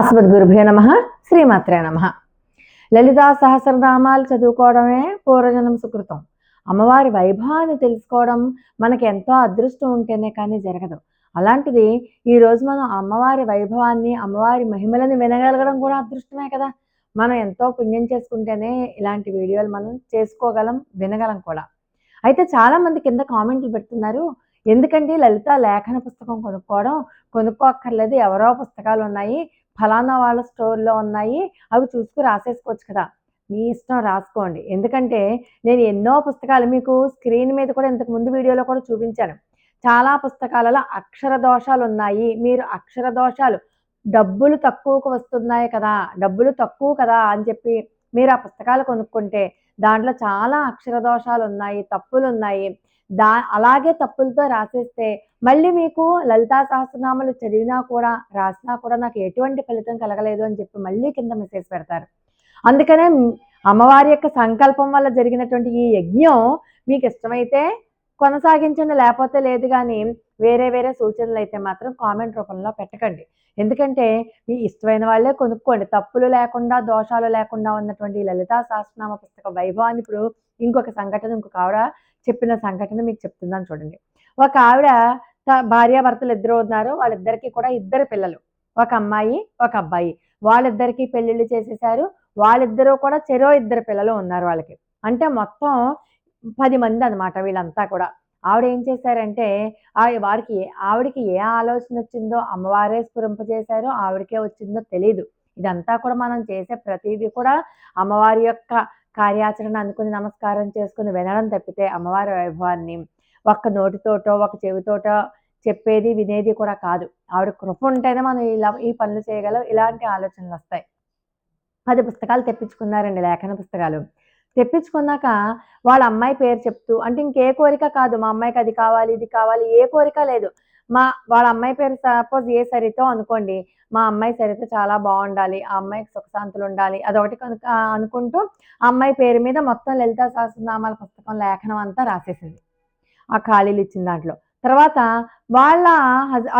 అస్మద్గురుభ్యో నమ శ్రీమాత్రే నమ. లలితా సహస్రనామాలు చదువుకోవడమే పూర్వజనం సుకృతం. అమ్మవారి వైభవాన్ని తెలుసుకోవడం మనకి ఎంతో అదృష్టం ఉంటేనే కానీ జరగదు. అలాంటిది ఈరోజు మనం అమ్మవారి వైభవాన్ని అమ్మవారి మహిమలను వినగలగడం కూడా అదృష్టమే కదా. మనం ఎంతో పుణ్యం చేసుకుంటేనే ఇలాంటి వీడియోలు మనం చేసుకోగలం వినగలం కూడా. అయితే చాలామంది కింద కామెంట్లు పెడుతున్నారు ఎందుకంటే లలిత లేఖన పుస్తకం కొనుక్కోవడం కొనుక్కోక్కర్లేదు ఎవరో పుస్తకాలు ఉన్నాయి ఫలానా వాళ్ళ స్టోర్లో ఉన్నాయి అవి చూసుకు రాసేసుకోవచ్చు కదా. మీ ఇష్టం రాసుకోండి. ఎందుకంటే నేను ఎన్నో పుస్తకాలు మీకు స్క్రీన్ మీద కూడా ఇంతకు ముందు వీడియోలో కూడా చూపించాను. చాలా పుస్తకాలలో అక్షర దోషాలు ఉన్నాయి. మీరు అక్షర దోషాలు డబ్బులు తక్కువకు వస్తున్నాయి కదా డబ్బులు తక్కువ కదా అని చెప్పి మీరు ఆ పుస్తకాలు కొనుక్కుంటే దాంట్లో చాలా అక్షర దోషాలు ఉన్నాయి తప్పులు ఉన్నాయి. దా అలాగే తప్పులతో రాసేస్తే మళ్ళీ మీకు లలితా సహస్రనామాలు చదివినా కూడా రాసినా కూడా నాకు ఎటువంటి ఫలితం కలగలేదు అని చెప్పి మళ్ళీ కింద మెసేజ్ పెడతారు. అందుకనే అమ్మవారి యొక్క సంకల్పం వల్ల జరిగినటువంటి ఈ యజ్ఞం మీకు ఇష్టమైతే కొనసాగించండి లేకపోతే లేదు కానీ వేరే వేరే సూచనలు అయితే మాత్రం కామెంట్ రూపంలో పెట్టకండి. ఎందుకంటే మీ ఇష్టమైన వాళ్ళే కొనుక్కోండి. తప్పులు లేకుండా దోషాలు లేకుండా ఉన్నటువంటి లలితా సహస్రనామ పుస్తక వైభవాన్ని ఇప్పుడు ఇంకొక సంఘటన ఇంకొక ఆవిడ చెప్పిన సంఘటన మీకు చెప్తున్నాను చూడండి. ఒక ఆవిడ భార్యాభర్తలు ఇద్దరు ఉన్నారు. వాళ్ళిద్దరికి కూడా ఇద్దరు పిల్లలు. ఒక అమ్మాయి ఒక అబ్బాయి. వాళ్ళిద్దరికి పెళ్ళిళ్ళు చేసేసారు వాళ్ళిద్దరూ కూడా చెరో ఇద్దరు పిల్లలు ఉన్నారు వాళ్ళకి. అంటే మొత్తం పది మంది అనమాట వీళ్ళంతా కూడా. ఆవిడ ఏం చేశారంటే వారికి ఆవిడకి ఏ ఆలోచన వచ్చిందో అమ్మవారే స్ఫురింపజేశారో ఆవిడకే వచ్చిందో తెలియదు ఇదంతా కూడా మనం చేసే ప్రతిదీ కూడా అమ్మవారి యొక్క కార్యాచరణ అనుకుని నమస్కారం చేసుకుని వినడం తప్పితే అమ్మవారి వైభవాన్ని ఒక్క నోటితోటో ఒక చెవితోటో చెప్పేది వినేది కూడా కాదు. ఆవిడ కృప ఉంటేనే మనం ఇలా ఈ పనులు చేయగలం. ఇలాంటి ఆలోచనలు వస్తాయి. పది పుస్తకాలు తెప్పించుకున్నారండి లేఖన పుస్తకాలు. తెప్పించుకున్నాక వాళ్ళ అమ్మాయి పేరు చెప్తూ అంటే ఇంకే కోరిక కాదు. మా అమ్మాయికి అది కావాలి ఇది కావాలి ఏ కోరిక లేదు. మా వాళ్ళ అమ్మాయి పేరు సపోజ్ ఏ సరితో అనుకోండి మా అమ్మాయి సరిత చాలా బాగుండాలి ఆ అమ్మాయికి సుఖశాంతులు ఉండాలి అదొకటి అనుకుంటూ ఆ అమ్మాయి పేరు మీద మొత్తం లలితా సహస్రనామాల పుస్తకం లేఖనం అంతా రాసేసింది. ఆ ఖాళీలు ఇచ్చిన దాంట్లో. తర్వాత వాళ్ళ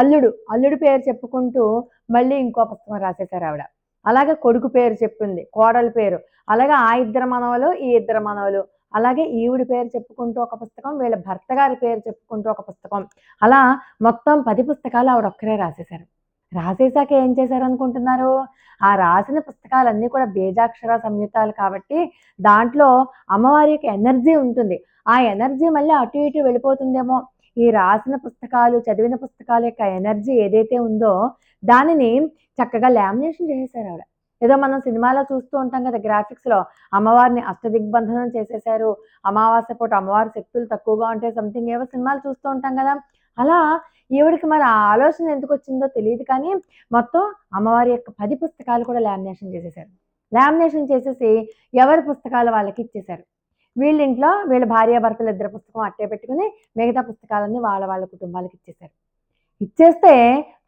అల్లుడు అల్లుడు పేరు చెప్పుకుంటూ మళ్ళీ ఇంకో పుస్తకం రాసేశారు ఆవిడ. అలాగే కొడుకు పేరు చెప్పింది కోడలి పేరు. అలాగే ఆ ఇద్దరు మనవలు ఈ ఇద్దరు మనవలు. అలాగే ఈవిడి పేరు చెప్పుకుంటూ ఒక పుస్తకం వీళ్ళ భర్త గారి పేరు చెప్పుకుంటూ ఒక పుస్తకం. అలా మొత్తం పది పుస్తకాలు ఆవిడ ఒక్కరే రాసేశారు. రాసేసాక ఏం చేశారు అనుకుంటున్నారు? ఆ రాసిన పుస్తకాలన్నీ కూడా బేజాక్షర సంయుక్తాలు కాబట్టి దాంట్లో అమ్మవారి యొక్క ఎనర్జీ ఉంటుంది. ఆ ఎనర్జీ మళ్ళీ అటు ఇటు వెళ్ళిపోతుందేమో ఈ రాసిన పుస్తకాలు చదివిన పుస్తకాల యొక్క ఎనర్జీ ఏదైతే ఉందో దానిని చక్కగా లామినేషన్ చేసేసారు ఆవిడ. ఏదో మనం సినిమాలో చూస్తూ ఉంటాం కదా గ్రాఫిక్స్లో అమ్మవారిని అష్టదిగ్బంధనం చేసేసారు అమావాస్య పూట అమ్మవారి శక్తులు తక్కువగా ఉంటే సంథింగ్ ఏవో సినిమాలు చూస్తూ ఉంటాం కదా. అలా ఈవిడికి మరి ఆ ఆలోచన ఎందుకు వచ్చిందో తెలియదు కానీ మొత్తం అమ్మవారి యొక్క పది పుస్తకాలు కూడా లామినేషన్ చేసేసారు లామినేషన్ చేసేసి ఎవరి పుస్తకాలు వాళ్ళకి ఇచ్చేశారు? వీళ్ళ ఇంట్లో వీళ్ళ భార్యాభర్తలు ఇద్దరు పుస్తకం అట్టే పెట్టుకుని మిగతా పుస్తకాలన్నీ వాళ్ళ వాళ్ళ కుటుంబాలకు ఇచ్చేశారు. ఇచ్చేస్తే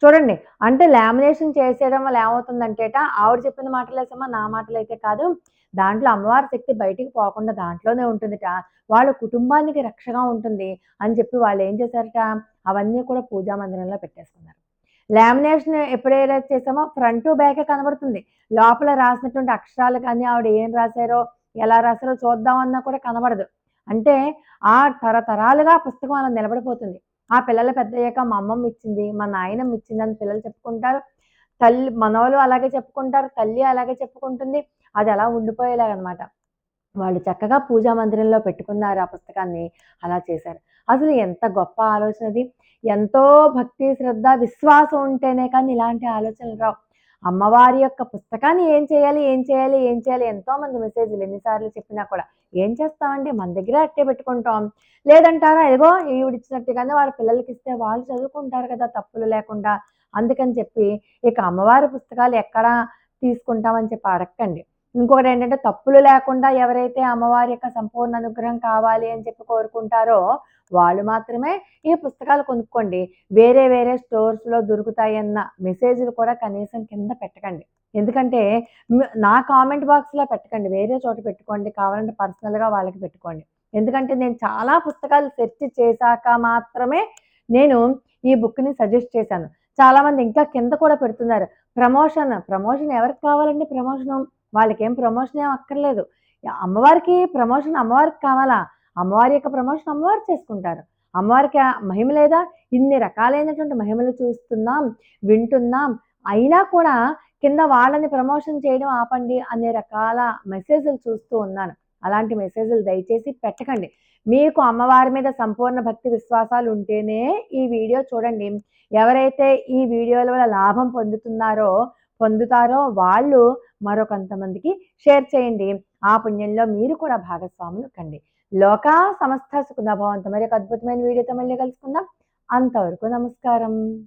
చూడండి అంటే లామినేషన్ చేసేయడం వల్ల ఏమవుతుందంటేట ఆవిడ చెప్పిన మాటలేసమ్మా నా మాటలు అయితే కాదు దాంట్లో అమ్మవారి శక్తి బయటికి పోకుండా దాంట్లోనే ఉంటుందిట వాళ్ళ కుటుంబానికి రక్షగా ఉంటుంది అని చెప్పి వాళ్ళు ఏం చేశారట అవన్నీ కూడా పూజా మందిరంలో పెట్టేసుకున్నారు. లామినేషన్ ఎప్పుడైతే చేసామో ఫ్రంట్ బ్యాకే కనబడుతుంది. లోపల రాసినటువంటి అక్షరాలు కానీ ఆవిడ ఏం రాశారో ఎలా రాశారో చూద్దామన్నా కూడా కనబడదు. అంటే ఆ తరతరాలుగా పుస్తకం అలా నిలబడిపోతుంది. ఆ పిల్లలు పెద్ద అయ్యాక మా అమ్మమ్మ ఇచ్చింది మా నాయనమ్మ ఇచ్చింది అని పిల్లలు చెప్పుకుంటారు. తల్లి మనవలు అలాగే చెప్పుకుంటారు తల్లి అలాగే చెప్పుకుంటుంది. అది అలా ఉండిపోయేలాగనమాట. వాళ్ళు చక్కగా పూజా మందిరంలో పెట్టుకున్నారు ఆ పుస్తకాన్ని అలా చేశారు. అసలు ఎంత గొప్ప ఆలోచనది. ఎంతో భక్తి శ్రద్ధ విశ్వాసం ఉంటేనే కానీ ఇలాంటి ఆలోచనలు రావు. అమ్మవారి యొక్క పుస్తకాన్ని ఏం చేయాలి ఏం చేయాలి ఏం చేయాలి? ఎంతో మంది మెసేజ్లు ఎన్నిసార్లు చెప్పినా కూడా ఏం చేస్తామండి? మన దగ్గర అట్టే పెట్టుకుంటాం. లేదంటారా? ఏదో ఈవిడిచ్చినట్టుగానే వాళ్ళ పిల్లలకి ఇస్తే వాళ్ళు చదువుకుంటారు కదా తప్పులు లేకుండా. అందుకని చెప్పి ఇక అమ్మవారి పుస్తకాలు ఎక్కడ తీసుకుంటామని చెప్పి అడగండి ఇంకొకటి ఏంటంటే తప్పులు లేకుండా ఎవరైతే అమ్మవారి యొక్క సంపూర్ణ అనుగ్రహం కావాలి అని చెప్పి కోరుకుంటారో వాళ్ళు మాత్రమే ఈ పుస్తకాలు కొనుక్కోండి. వేరే వేరే స్టోర్స్లో దొరుకుతాయన్న మెసేజ్లు కూడా కనీసం కింద పెట్టకండి. ఎందుకంటే నా కామెంట్ బాక్స్లో పెట్టకండి. వేరే చోట పెట్టుకోండి. కావాలంటే పర్సనల్గా వాళ్ళకి పెట్టుకోండి. ఎందుకంటే నేను చాలా పుస్తకాలు సెర్చ్ చేశాక మాత్రమే నేను ఈ బుక్ని సజెస్ట్ చేశాను. చాలామంది ఇంకా కింద కూడా పెడుతున్నారు. ప్రమోషన్ ప్రమోషన్ ఎవరికి కావాలండి ప్రమోషన్ వాళ్ళకేం ప్రమోషన్ ఏం అక్కర్లేదు. అమ్మవారికి ప్రమోషన్ అమ్మవారికి కావాలా? అమ్మవారి యొక్క ప్రమోషన్ అమ్మవారు చేసుకుంటారు. అమ్మవారికి మహిమ లేదా? ఇన్ని రకాలైనటువంటి మహిమలు చూస్తున్నాం వింటున్నాం. అయినా కూడా కింద వాళ్ళని ప్రమోషన్ చేయడం ఆపండి అనే రకాల మెసేజ్లు చూస్తూ ఉన్నాను. అలాంటి మెసేజ్లు దయచేసి పెట్టకండి. మీకు అమ్మవారి మీద సంపూర్ణ భక్తి విశ్వాసాలు ఉంటేనే ఈ వీడియో చూడండి. ఎవరైతే ఈ వీడియోల వల్ల లాభం పొందుతున్నారో పొందుతారో వాళ్ళు మరొకంతమందికి షేర్ చేయండి. ఆ పుణ్యంలో మీరు కూడా భాగస్వాములు కండి. లోకా సమస్త సుఖభావంతో మరి ఒక అద్భుతమైన వీడియోతో మళ్ళీ కలుసుకుందాం. అంతవరకు నమస్కారం.